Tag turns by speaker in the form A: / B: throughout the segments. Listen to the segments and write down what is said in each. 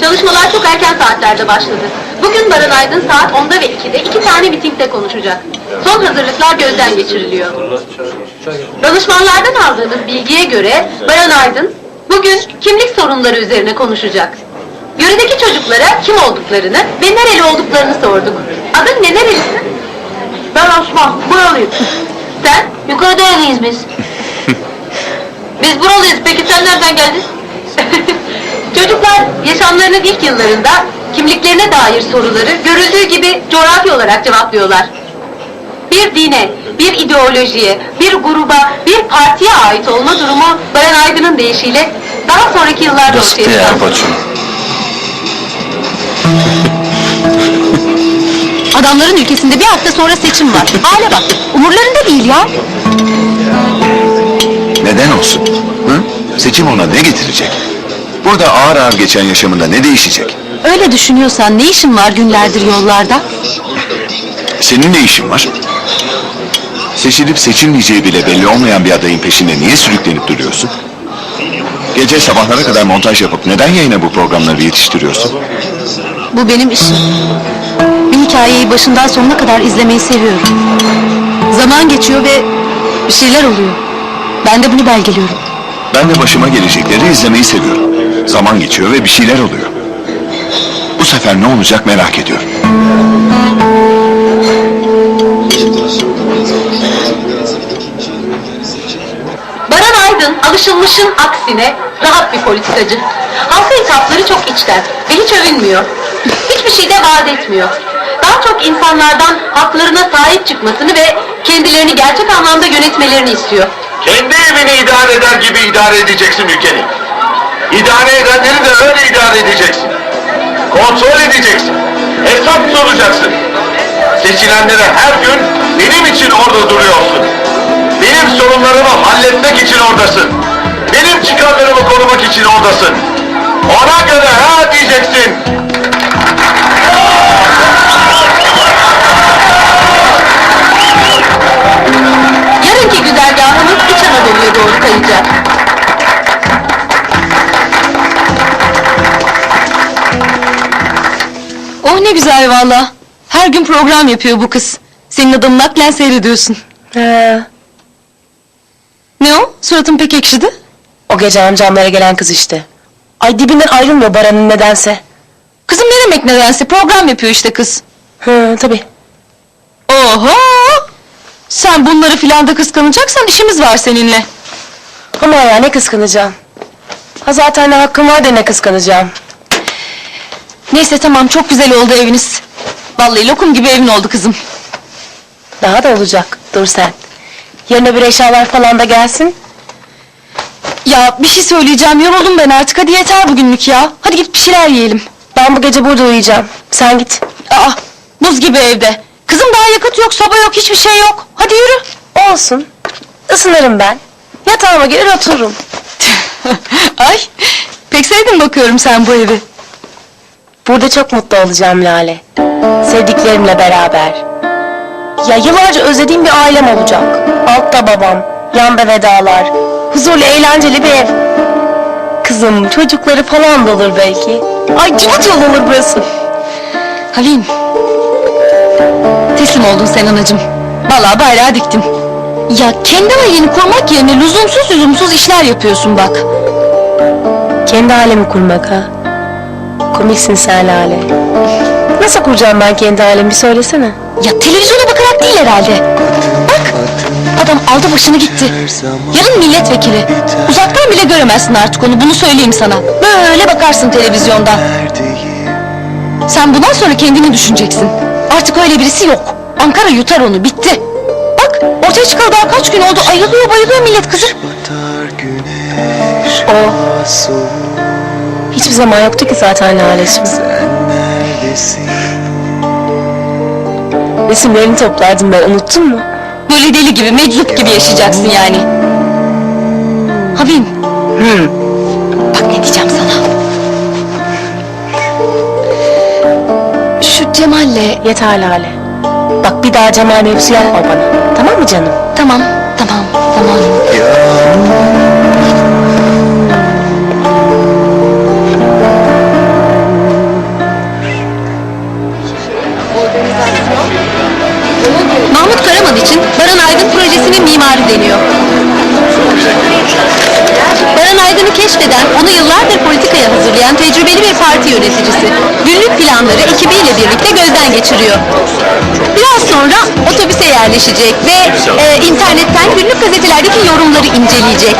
A: Çalışmalar çok erken saatlerde başladı. Bugün Baran Aydın saat 10'da ve 2'de iki tane mitingde konuşacak. Son hazırlıklar gözden geçiriliyor. Danışmanlardan aldığımız bilgiye göre Baran Aydın bugün kimlik sorunları üzerine konuşacak. Yöredeki çocuklara kim olduklarını ve nereli olduklarını sorduk. Adın ne nerelisin? Ben Osman, buralıyım. Sen? Yukarıda evliyiz biz. biz buralıyız. Peki sen nereden geldin? Çocuklar yaşamlarının ilk yıllarında kimliklerine dair soruları görüldüğü gibi coğrafi olarak cevaplıyorlar. Bir dine, bir ideolojiye, bir gruba, bir partiye ait olma durumu Bayan Aydın'ın deyişiyle daha sonraki yıllarda ortaya
B: çıkıyor.
A: Adamların ülkesinde bir hafta sonra seçim var. Hale bak, umurlarında değil ya.
B: Neden olsun? Hı? Seçim ona ne getirecek? Burada ağır ağır geçen yaşamında ne değişecek?
A: Öyle düşünüyorsan ne işin var günlerdir yollarda?
B: Senin ne işin var? Seçilip seçilmeyeceği bile belli olmayan bir adayın peşinde niye sürüklenip duruyorsun? Gece sabahlara kadar montaj yapıp neden yayına bu programları yetiştiriyorsun?
A: Bu benim işim. Hikayeyi başından sonuna kadar izlemeyi seviyorum. Zaman geçiyor ve bir şeyler oluyor. Ben de bunu belgeliyorum.
B: Ben de başıma gelecekleri izlemeyi seviyorum. Zaman geçiyor ve bir şeyler oluyor. Bu sefer ne olacak merak ediyorum.
A: Baran Aydın alışılmışın aksine rahat bir politikacı. Halka hitapları çok içten ve hiç övünmüyor. Hiçbir şeyde vaat etmiyor. Daha çok insanlardan haklarına sahip çıkmasını ve kendilerini gerçek anlamda yönetmelerini istiyor.
C: Kendi evini idare eder gibi idare edeceksin ülkeni. İdare edenleri de öyle idare edeceksin. Kontrol edeceksin. Hesap soracaksın. Seçilenlere her gün benim için orada duruyorsun. Benim sorunlarımı halletmek için oradasın. Benim çıkarlarımı korumak için oradasın. Ona göre ha diyeceksin.
A: Oh ne güzel valla. Her gün program yapıyor bu kız. Senin adını naklen seyrediyorsun.
D: He,
A: Ne o? Suratın pek ekşidi.
D: o gece amcamlara gelen kız işte. Ay dibinden ayrılmıyor Baran'ın nedense.
A: Kızım ne demek nedense program yapıyor işte kız.
D: Hı tabii.
A: Oho! Sen bunları filan da kıskanacaksan işimiz var seninle.
D: Ama ya ne kıskanacağım. Ha zaten ne hakkım var da ne kıskanacağım.
A: Neyse tamam çok güzel oldu eviniz. Vallahi lokum gibi evin oldu kızım.
D: Daha da olacak. Dur sen. Yarın öbür eşyalar falan da gelsin.
A: Ya bir şey söyleyeceğim yoruldum ben artık hadi yeter bugünlük ya. Hadi git bir şeyler yiyelim.
D: Ben bu gece burada uyuyacağım. Sen git.
A: Aa buz gibi evde. Kızım daha yakıt yok soba yok hiçbir şey yok. Hadi yürü.
D: Olsun. Isınırım ben. Yatağıma gelir otururum.
A: Ay pek sevdim bakıyorum sen bu evi.
D: Burada çok mutlu olacağım Lale. Sevdiklerimle beraber. Ya yıllarca özlediğim bir ailem olacak. Altta babam, yanda vedalar. Huzurlu, eğlenceli bir ev. Kızım, çocukları falan da olur belki. Ay cıvıt yol olur burası.
A: Havin. Teslim oldun sen anacığım. Vallahi bayrağı diktin. Ya kendi aileni kurmak yerine lüzumsuz lüzumsuz işler yapıyorsun bak.
D: Kendi ailemi kurmak ha. Komiksin sen Lale. Nasıl kuracağım ben kendi ailemi bir söylesene.
A: Ya televizyona bakarak değil herhalde. Bak adam aldı başını gitti. Yarın milletvekili. Uzaktan bile göremezsin artık onu bunu söyleyeyim sana. Böyle bakarsın televizyondan. Sen bundan sonra kendini düşüneceksin. Artık öyle birisi yok. Ankara yutar onu bitti. Bak ortaya çıkalı daha kaç gün oldu ayılıyor bayılıyor millet kızım.
D: O hiçbir zaman yoktu ki zaten Lale'cim. Resimlerini toplardım ben unuttun mu?
A: Böyle deli gibi meczup gibi yaşayacaksın yani. Havin. Bak ne diyeceğim sana. Şu Cemal'le
D: Yeter Lale. Bak bir daha Cemal mevzusu yapma bana. Tamam
E: mı canım?
A: Tamam, tamam, tamam. Mahmut Karaman için Baran Aydın projesinin mimarı deniyor. Baran Aydın'ı keşfeden, onu yıllardır politikaya hazırlayan tecrübeli bir parti yöneticisi. Günlük planları ekibiyle birlikte gözden geçiriyor. Biraz sonra otobüse yerleşecek ve e, internetten günlük gazetelerdeki yorumları inceleyecek.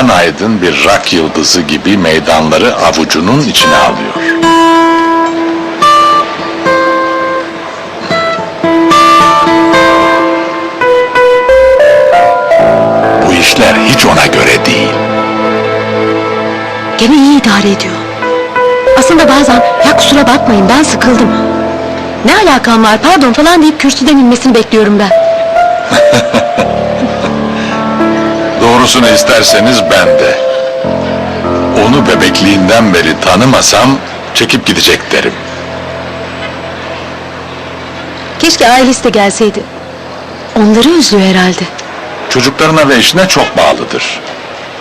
F: Baran Aydın bir rak yıldızı gibi meydanları avucunun içine alıyor. Bu işler hiç ona göre değil.
A: Gene iyi idare ediyor. Aslında bazen ya kusura bakmayın ben sıkıldım. Ne alakam var pardon falan deyip kürsüden inmesini bekliyorum ben.
F: Doğrusunu isterseniz ben de. Onu bebekliğinden beri tanımasam çekip gidecek derim.
A: Keşke ailesi de gelseydi. Onları üzüyor herhalde.
F: Çocuklarına ve eşine çok bağlıdır.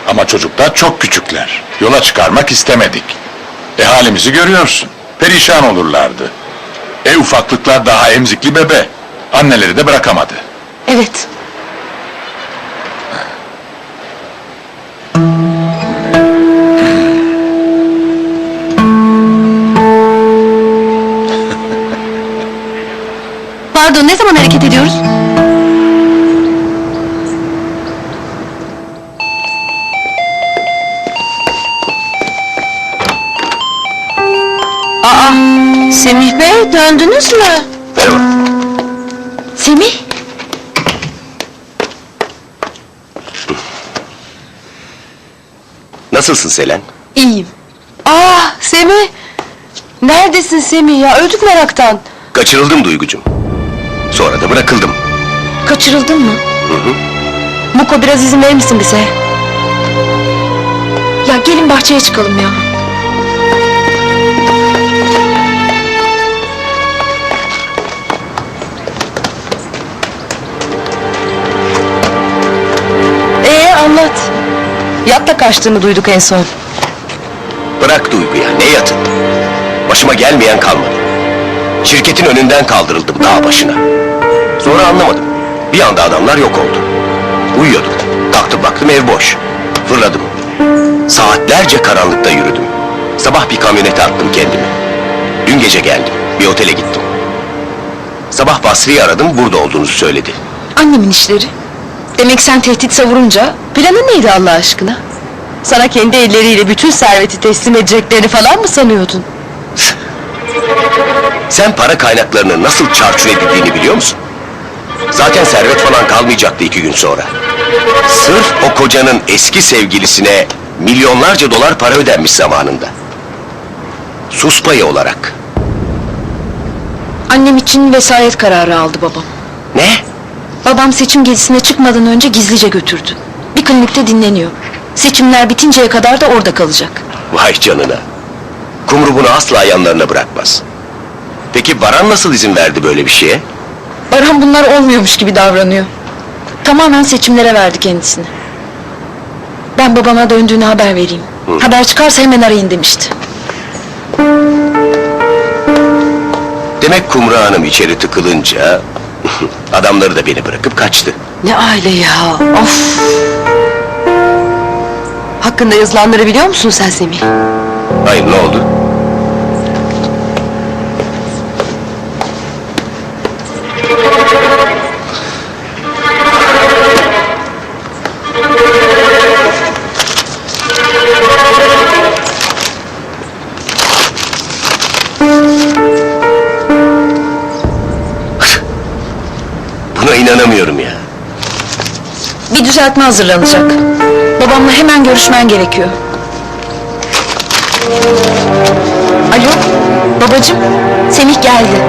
F: Ama çocuklar çok küçükler. Yola çıkarmak istemedik. E halimizi görüyorsun. Perişan olurlardı. E ufaklıklar daha emzikli bebe. Anneleri de bırakamadı.
A: Evet. Zaman hareket ediyoruz?
E: Aa, Semih Bey döndünüz mü?
G: Merhaba.
A: Semih,
G: Nasılsın Selen?
E: İyiyim. Aa, Semih! Neredesin Semih ya? Öldük meraktan.
G: Kaçırıldım Duygucum. Sonra da bırakıldım.
E: Kaçırıldın mı?
G: Hı hı.
E: Muko biraz izin verir misin bize? Ya gelin bahçeye çıkalım ya. Ee anlat. Yatla kaçtığını duyduk en son.
H: Bırak Duygu ya, ne yatın? Başıma gelmeyen kalmadı. Şirketin önünden kaldırıldım dağ başına. Sonra anlamadım. Bir anda adamlar yok oldu. Uyuyordum. Kalktım baktım ev boş. Fırladım. Saatlerce karanlıkta yürüdüm. Sabah bir kamyonete attım kendimi. Dün gece geldim. Bir otele gittim. Sabah Basri'yi aradım, burada olduğunuzu söyledi.
E: Annemin işleri. Demek sen tehdit savurunca planın neydi Allah aşkına? Sana kendi elleriyle bütün serveti teslim edeceklerini falan mı sanıyordun?
H: Sen para kaynaklarının nasıl çarçur edildiğini biliyor musun? Zaten servet falan kalmayacaktı iki gün sonra. Sırf o kocanın eski sevgilisine milyonlarca dolar para ödenmiş zamanında. Sus payı olarak.
E: Annem için vesayet kararı aldı babam.
H: Ne?
E: Babam seçim gezisine çıkmadan önce gizlice götürdü. Bir klinikte dinleniyor. Seçimler bitinceye kadar da orada kalacak.
H: Vay canına. Kumru bunu asla yanlarına bırakmaz. Peki Baran nasıl izin verdi böyle bir şeye?
E: Baran bunlar olmuyormuş gibi davranıyor. Tamamen seçimlere verdi kendisini. Ben babama döndüğünü haber vereyim. Haber çıkarsa hemen arayın demişti.
H: Demek Kumru Hanım içeri tıkılınca... ...adamları da beni bırakıp kaçtı.
E: Ne aile ya, of! Hakkında yazılanları biliyor musun sen Semih?
H: Hayır ne oldu? Buna inanamıyorum ya.
E: Bir düzeltme hazırlanacak. Babamla hemen görüşmen gerekiyor. Alo, babacığım, Semih geldi.